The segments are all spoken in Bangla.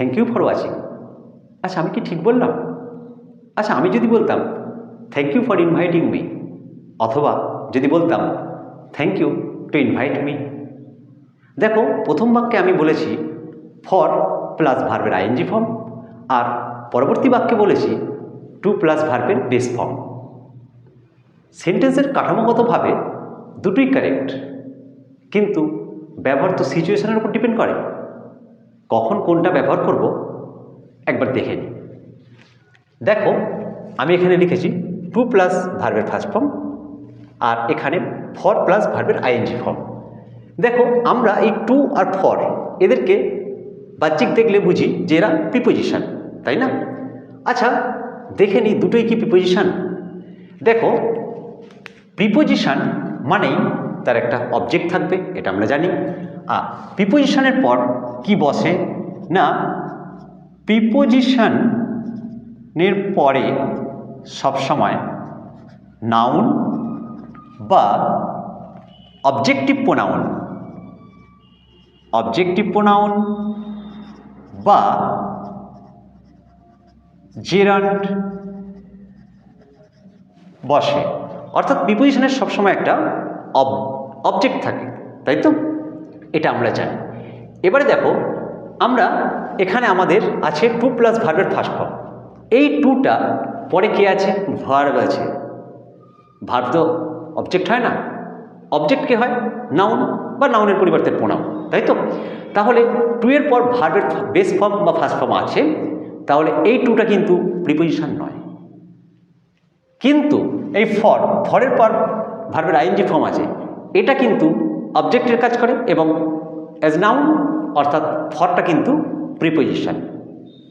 থ্যাংক ইউ ফর ওয়াচিং আচ্ছা আমি কি ঠিক বললাম? আচ্ছা আমি যদি বলতাম thank you for inviting me অথবা যদি বলতাম thank you to invite me দেখো, প্রথম বাক্যে আমি বলেছি ফর প্লাস ভার্বের আইএনজি ফর্ম আর পরবর্তী বাক্যে বলেছি টু প্লাস ভার্বের বেস ফর্ম সেন্টেন্সের কাঠামোগতভাবে দুটোই কারেক্ট কিন্তু ব্যবহার তো সিচুয়েশনের উপর ডিপেন্ড করে। কখন কোনটা ব্যবহার করব, একবার দেখে নিই। দেখো, আমি এখানে লিখেছি টু প্লাস ভার্বের ফার্স্ট ফর্ম আর এখানে ফর প্লাস ভার্বের আইএনজি ফর্ম দেখো, আমরা এই টু আর ফর এদেরকে বাহ্যিক দেখলে বুঝি যে এরা প্রিপোজিশন তাই না? আচ্ছা দেখে নিই দুটোই কি প্রিপোজিশান দেখো প্রিপোজিশন মানেই তার একটা অবজেক্ট থাকবে, এটা আমরা জানি। আর প্রিপোজিশনের পর কি বসে? না প্রিপোজিশনের পরে সবসময় নাউন বা অবজেক্টিভ প্রোনাউন অবজেক্টিভ প্রোনাউন বা জেরান্ড বসে। অর্থাৎ প্রিপোজিশনের সবসময় একটা অব অবজেক্ট থাকে, তাই তো? এটা আমরা জানি। এবারে দেখো, আমরা এখানে আমাদের আছে টু প্লাস ভার্বের ফার্স্ট ফর্ম এই টুটা পরে কে আছে? ভার্ব আছে। ভার্ব তো অবজেক্ট হয় না। অবজেক্ট কে হয়? নাউন বা নাউনের পরিবর্তে প্রোনাউন তাই তো? তাহলে টু এর পর ভার্বের বেস ফর্ম বা ফার্স্ট ফর্ম আছে, তাহলে এই টুটা কিন্তু প্রিপোজিশন নয়। কিন্তু এই ফর ফরের পর ভার্বের আইএনজি ফর্ম আছে, এটা কিন্তু অবজেক্টের কাজ করে এবং অ্যাজ নাউন অর্থাৎ ফরটা কিন্তু প্রিপোজিশন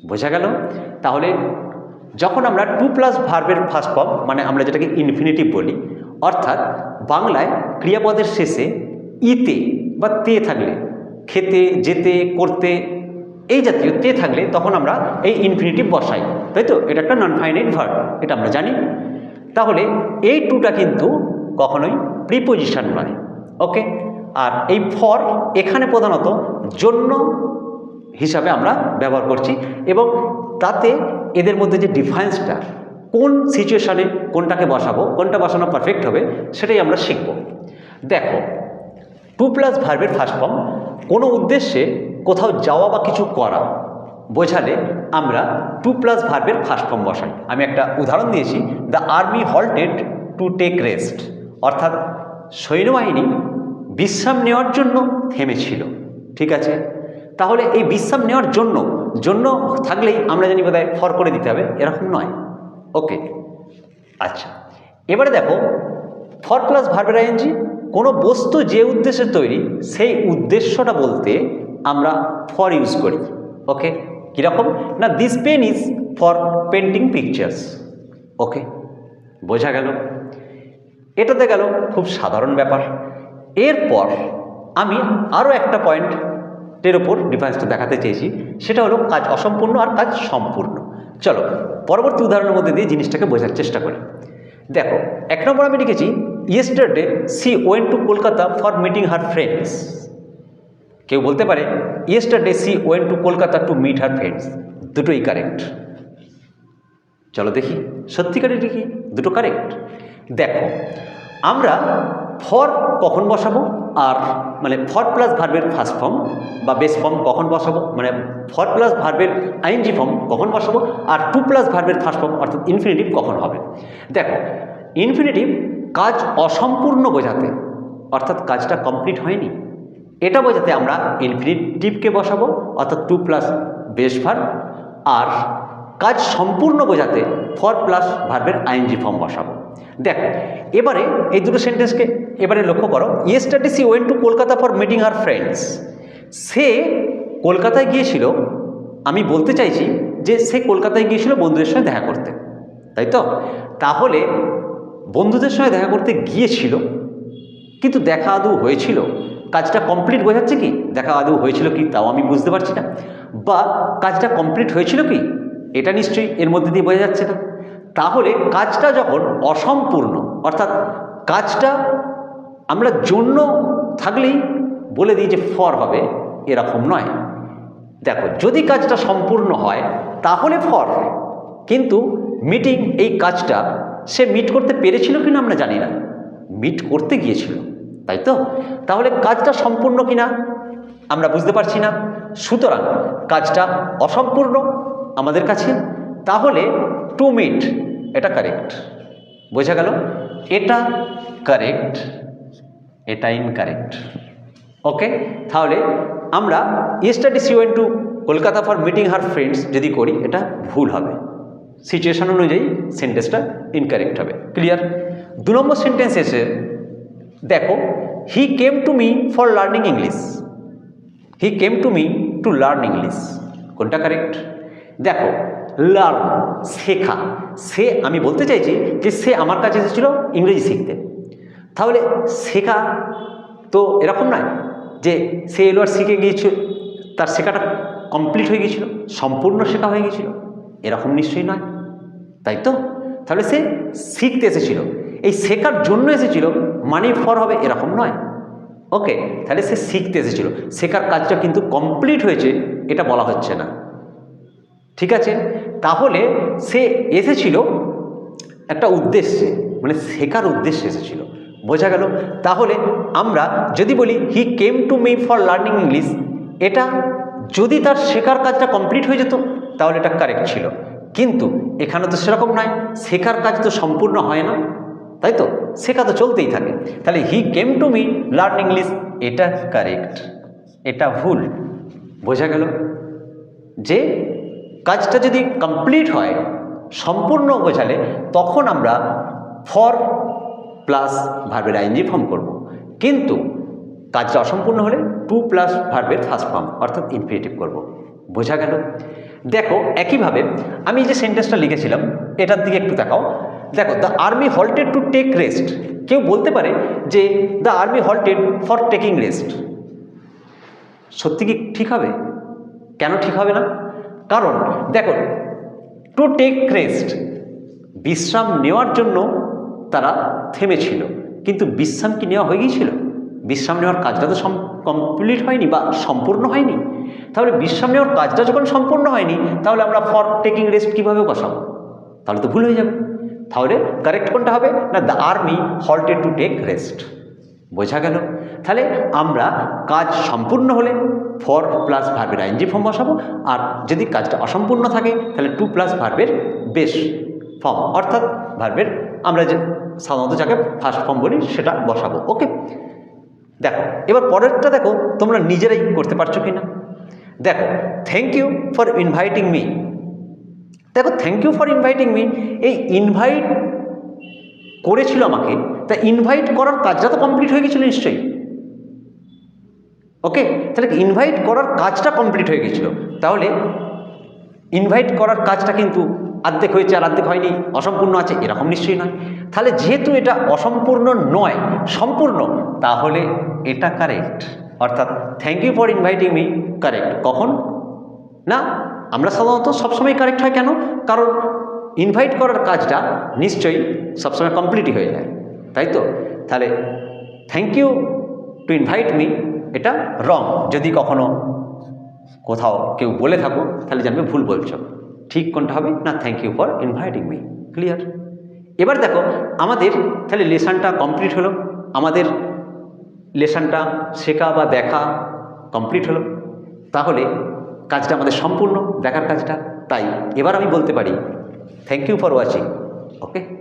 বোঝা গেল? তাহলে যখন আমরা টু প্লাস ভার্বের ফার্স্ট ফর্ম মানে আমরা যেটাকে ইনফিনিটিভ বলি, অর্থাৎ বাংলায় ক্রিয়াপদের শেষে ইতে বা তে থাকলে, খেতে, যেতে, করতে, এই জাতীয় তে থাকলে তখন আমরা এই ইনফিনিটিভ বসাই। তাই তো? এটা একটা নন ফাইনাইট ভার্ব এটা আমরা জানি। তাহলে এই টুটা কিন্তু কখনোই প্রিপোজিশন নয়। ওকে আর এই ফর এখানে প্রধানত জন্য হিসাবে আমরা ব্যবহার করছি এবং তাতে এদের মধ্যে যে ডিফারেন্সটা কোন সিচুয়েশানে কোনটাকে বসাবো, কোনটা বসানো পারফেক্ট হবে, সেটাই আমরা শিখব। দেখো টু প্লাস ভার্বের ফার্স্ট ফর্ম কোনো উদ্দেশ্যে কোথাও যাওয়া বা কিছু করা বোঝালে আমরা টু প্লাস ভার্বের ফার্স্ট ফর্ম বসাই। আমি একটা উদাহরণ দিয়েছি the army halted to take rest অর্থাৎ সৈন্যবাহিনী বিশ্রাম নেওয়ার জন্য থেমেছিল। ঠিক আছে? তাহলে এই বিশ্রাম নেওয়ার জন্য জন্য থাকলেই আমরা জানি বোধহয় ফর করে দিতে হবে, এরকম নয়। ওকে। আচ্ছা এবারে দেখো, ফর প্লাস ভার্বের আইএনজি, কোনো বস্তু যে উদ্দেশ্যে তৈরি, সেই উদ্দেশ্যটা বলতে আমরা ফর ইউজ করি। ওকে? কীরকম? না, this pen is for painting pictures. Okay? বোঝা গেল? এটাতে গেল খুব সাধারণ ব্যাপার। এরপর আমি আরও একটা পয়েন্টের ওপর ডিফারেন্সটা দেখাতে চেয়েছি, সেটা হলো কাজ অসম্পূর্ণ আর কাজ সম্পূর্ণ। চলো, পরবর্তী উদাহরণের মধ্যে দিয়ে জিনিসটাকে বোঝার চেষ্টা করি। দেখো, এক নম্বর আমি লিখেছি yesterday she went to Kolkata for meeting her friends কেউ বলতে পারে yesterday she went to Kolkata to meet her friends দুটোই কারেক্ট চলো দেখি, সত্যিকারের দেখি দুটো কারেক্ট দেখো, আমরা ফর কখন বসাবো? আর মানে ফর প্লাস ভার্বের ফার্স্ট ফর্ম বা বেস ফর্ম কখন বসাবো? মানে ফর প্লাস ভার্বের আইএনজি ফর্ম কখন বসাবো? আর টু প্লাস ভার্বের ফার্স্ট ফর্ম অর্থাৎ ইনফিনিটিভ কখন হবে? দেখো ইনফিনিটিভ কাজ অসম্পূর্ণ বোঝাতে, অর্থাৎ কাজটা কমপ্লিট হয়নি, এটা বোঝাতে আমরা ইনফিনিটিভকে বসাবো, অর্থাৎ টু প্লাস বেস ভার্ব আর কাজ সম্পূর্ণ বোঝাতে ফর প্লাস ভার্বের আইএনজি ফর্ম বসাবো। দেখো, এবারে এই দুটো সেন্টেন্সকে এবারে লক্ষ্য করো। Yesterday she went to Kolkata for meeting R friends সে কলকাতায় গিয়েছিল, আমি বলতে চাইছি যে সে কলকাতায় গিয়েছিল বন্ধুদের সঙ্গে দেখা করতে। তাই তো? তাহলে বন্ধুদের সঙ্গে দেখা করতে গিয়েছিল, কিন্তু দেখা আদৌ হয়েছিল। কাজটা কমপ্লিট বোঝাচ্ছে কি? দেখা আদৌ হয়েছিল কি? তাও আমি বুঝতে পারছি না। বা কাজটা কমপ্লিট হয়েছিল কি? এটা নিশ্চয়ই এর মধ্যে দিয়ে বোঝা যাচ্ছে না। তাহলে কাজটা যখন অসম্পূর্ণ, অর্থাৎ কাজটা আমরা জন্য থাকলেই বলে দিই যে ফর হবে, এরকম নয়। দেখো, যদি কাজটা সম্পূর্ণ হয়, তাহলে ফর কিন্তু মিটিং, এই কাজটা সে মিট করতে পেরেছিল কিনা আমরা জানি না। মিট করতে গিয়েছিল, তাই তো? তাহলে কাজটা সম্পূর্ণ কিনা আমরা বুঝতে পারছি না। সুতরাং কাজটা অসম্পূর্ণ আমাদের কাছে। তাহলে টু মিট, এটা কারেক্ট বোঝা গেল? এটা কারেক্ট এটা ইনকারেক্ট ওকে তাহলে আমরা yesterday she went to Kolkata for meeting her friends যদি করি, এটা ভুল হবে। সিচুয়েশন অনুযায়ী সেন্টেন্সটা ইনকারেক্ট হবে। ক্লিয়ার দু নম্বর সেন্টেন্স এসে, দেখো he came to me for learning English he came to me to learn English কোনটা কারেক্ট দেখো লার্ন শেখা। সে, আমি বলতে চাইছি যে সে আমার কাছে এসেছিল ইংরেজি শিখতে। তাহলে শেখা তো এরকম নয় যে সে এলো আর শিখে গিয়েছিল তার শেখাটা কমপ্লিট হয়ে গিয়েছিল, সম্পূর্ণ শেখা হয়ে গিয়েছিল। এরকম নিশ্চয়ই নয়। তাই তো? তাহলে সে শিখতে এসেছিল। এই শেখার জন্য এসেছিল মানি ফর হবে এরকম নয়। ওকে, তাহলে সে শিখতে এসেছিল। শেখার কাজটা কিন্তু কমপ্লিট হয়েছে, এটা বলা হচ্ছে না। ঠিক আছে? তাহলে সে এসেছিল একটা উদ্দেশ্যে মানে শেখার উদ্দেশ্যে এসেছিল। বোঝা গেল? তাহলে আমরা যদি বলি he came to me for learning English এটা যদি তার শেখার কাজটা কমপ্লিট হয়ে যেত, তাহলে এটা কারেক্ট ছিল। কিন্তু এখানে তো সেরকম নয়। শেখার কাজ তো সম্পূর্ণ হয় না। তাই তো? শেখা তো চলতেই থাকে। তাহলে he came to me learn English এটা কারেক্ট এটা ভুল। বোঝা গেল? যে কাজটা যদি কমপ্লিট হয়, সম্পূর্ণ বোঝালে, তখন আমরা ফর প্লাস ভার্বের আইনজি ফর্ম করব। কিন্তু কাজটা অসম্পূর্ণ হলে টু প্লাস ভার্বের ফার্স্ট ফর্ম অর্থাৎ ইনফিনিটিভ করব। বোঝা গেল? দেখো, একইভাবে আমি যে সেন্টেন্সটা লিখেছিলাম, এটার দিকে একটু দেখাও দেখো the army halted to take rest কেউ বলতে পারে যে the army halted for taking rest সত্যি কি ঠিক হবে? কেন ঠিক হবে না? কারণ, দেখো টু টেক রেস্ট বিশ্রাম নেওয়ার জন্য তারা থেমেছিল, কিন্তু বিশ্রাম কি নেওয়া হয়ে গিয়েছিল? বিশ্রাম নেওয়ার কাজটা তো কমপ্লিট হয়নি বা সম্পূর্ণ হয়নি। তাহলে বিশ্রাম নেওয়ার কাজটা যখন সম্পূর্ণ হয়নি, তাহলে আমরা ফর টেকিং রেস্ট কীভাবে বসাবো? তাহলে তো ভুল হয়ে যাবে। তাহলে কারেক্ট কোনটা হবে? না the army halted to take rest বোঝা গেল? তাহলে আমরা কাজ সম্পূর্ণ হলে ফর প্লাস ভার্বের আইনজি ফর্ম বসাবো, আর যদি কাজটা অসম্পূর্ণ থাকে, তাহলে টু প্লাস ভার্বের বেশ ফর্ম অর্থাৎ ভার্বের আমরা যে সাধারণত যাকে ফার্স্ট ফর্ম বলি, সেটা বসাবো ওকে দেখো, এবার পরেরটা দেখো, তোমরা নিজেরাই করতে পারছ কি না দেখো thank you for inviting me দেখো thank you for inviting me এই ইনভাইট করেছিল আমাকে, তা ইনভাইট করার কাজটা তো কমপ্লিট হয়ে গেছিল নিশ্চয়ই। ওকে তাহলে ইনভাইট করার কাজটা কমপ্লিট হয়ে গেছিল। তাহলে ইনভাইট করার কাজটা কিন্তু আর্ধেক হয়েছে আর আর্ধেক হয়নি, অসম্পূর্ণ আছে, এরকম নিশ্চয়ই নয়। তাহলে যেহেতু এটা অসম্পূর্ণ নয়, সম্পূর্ণ, তাহলে এটা কারেক্ট অর্থাৎ thank you for inviting me correct কখন? না, আমরা সাধারণত সবসময় কারেক্ট হয় কেন? কারণ ইনভাইট করার কাজটা নিশ্চয়ই সবসময় কমপ্লিটই হয়ে যায়, তাই তো? তাহলে thank you to invite me এটা রং যদি কখনো কোথাও কেউ বলে থাকো তাহলে জানবে ভুল বলছো। ঠিক কোনটা হবে? না thank you for inviting me clear এবার দেখো, আমাদের তাহলে লেসনটা কমপ্লিট হলো। আমাদের লেসনটা শেখা বা দেখা কমপ্লিট হলো। তাহলে কাজটা আমাদের সম্পূর্ণ, দেখার কাজটা। তাই এবার আমি বলতে পারি thank you for watching okay